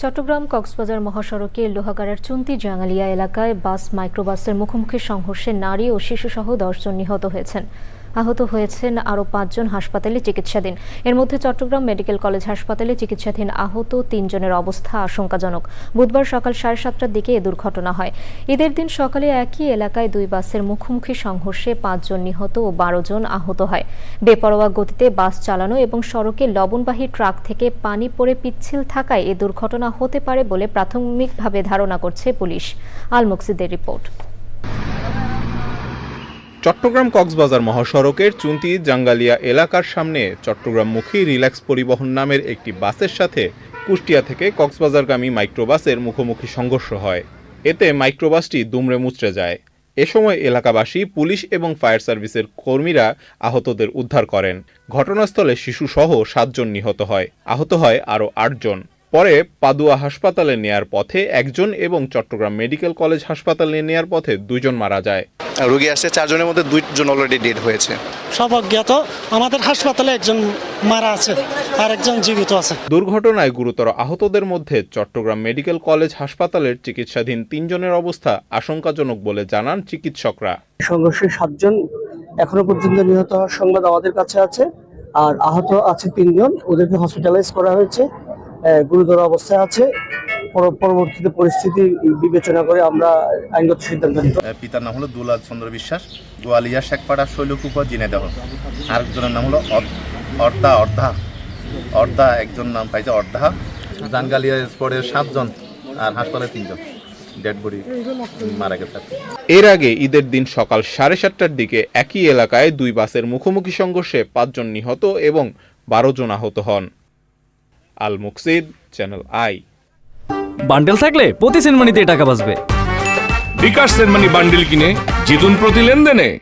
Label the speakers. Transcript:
Speaker 1: চট্টগ্রাম কক্সবাজার মহাসড়কে লোহাগাড়ার চুন্তি জাঙ্গালিয়া এলাকায় বাস, মাইক্রোবাসের মুখোমুখি সংঘর্ষে নারী ও শিশুসহ দশজন নিহত হয়েছেন। আহত হয়েছেন আরও পাঁচজন হাসপাতালে চিকিৎসাধীন। এর মধ্যে চট্টগ্রাম মেডিকেল কলেজ হাসপাতালে চিকিৎসাধীন আহত তিনজনের অবস্থা আশঙ্কাজনক। বুধবার সকাল সাড়ে সাতটার দিকে এ দুর্ঘটনা হয়। ঈদের দিন সকালে একই এলাকায় দুই বাসের মুখোমুখি সংঘর্ষে পাঁচজন নিহত ও বারো জন আহত হয়। বেপরোয়া গতিতে বাস চালানো এবং সড়কে লবণবাহী ট্রাক থেকে পানি পড়ে পিচ্ছিল থাকায় এ দুর্ঘটনা হতে পারে বলে প্রাথমিকভাবে ধারণা করছে পুলিশ। আল মুকসিদের রিপোর্ট।
Speaker 2: চট্টগ্রাম কক্সবাজার মহাসড়কের চুন্তি জাঙ্গালিয়া এলাকার সামনে চট্টগ্রামমুখী রিল্যাক্স পরিবহন নামের একটি বাসের সাথে কুষ্টিয়া থেকে কক্সবাজারগামী মাইক্রোবাসের মুখোমুখি সংঘর্ষ হয়। এতে মাইক্রোবাসটি দুমড়ে মুচড়ে যায়। এ সময় এলাকাবাসী, পুলিশ এবং ফায়ার সার্ভিসের কর্মীরা আহতদের উদ্ধার করেন। ঘটনাস্থলে শিশুসহ সাতজন নিহত হয়। আহত হয় আরও আটজন। পরে পাদুয়া হাসপাতালে নেয়ার পথে একজন এবং চট্টগ্রাম মেডিকেল কলেজ হাসপাতালে নেয়ার পথে দুইজন মারা যায়।
Speaker 3: রোগী আসছে চারজনের মধ্যে দুইজন অলরেডি ডেড হয়েছে।
Speaker 4: সব অজ্ঞাত আমাদের হাসপাতালে একজন মারা আছে আর একজন জীবিত আছে।
Speaker 2: দুর্ঘটনায় গুরুতর আহতদের মধ্যে চট্টগ্রাম মেডিকেল কলেজ হাসপাতালের চিকিৎসাধীন তিনজনের অবস্থা আশঙ্কাজনক বলে জানান চিকিৎসকরা।
Speaker 5: সংঘর্ষে সাতজন এখনও পর্যন্ত নিহত হওয়ার সংবাদ আমাদের কাছে আছে আর আহত আছে তিনজন। ওদেরকে হসপিটালাইজ করা হয়েছে। গুরুতর অবস্থায় আছে। পর- পরবর্তীতে পরিস্থিতি বিবেচনা করে আমরা আইনগত সিদ্ধান্ত নিব।
Speaker 6: পিতার নাম হলো দুলাল চন্দ্র বিশ্বাস। গোয়ালিয়া শেখপাড়া শৈলকুপা জিনেদাহ। আরেকজনের নাম হলো অর্ধা অর্ধা অর্ধা একজন নাম পাইছে অর্ধা জাঙ্গালিয়া স্পটের সাতজন আর হাসপাতালে তিনজন। ডেড বডি মারা গেছে।
Speaker 2: এর আগে ঈদের দিন সকাল সাড়ে সাতটার দিকে একই এলাকায় দুই বাসের মুখোমুখি সংঘর্ষে পাঁচজন নিহত এবং বারো জন আহত হন। Al Muksid channel I
Speaker 7: bundle থাকলে প্রতি সেনমানিতে টাকা বাঁচবে।
Speaker 8: বিকাশ সেনমানি বান্ডেল কিনে জিতুন প্রতি লেনদেনে।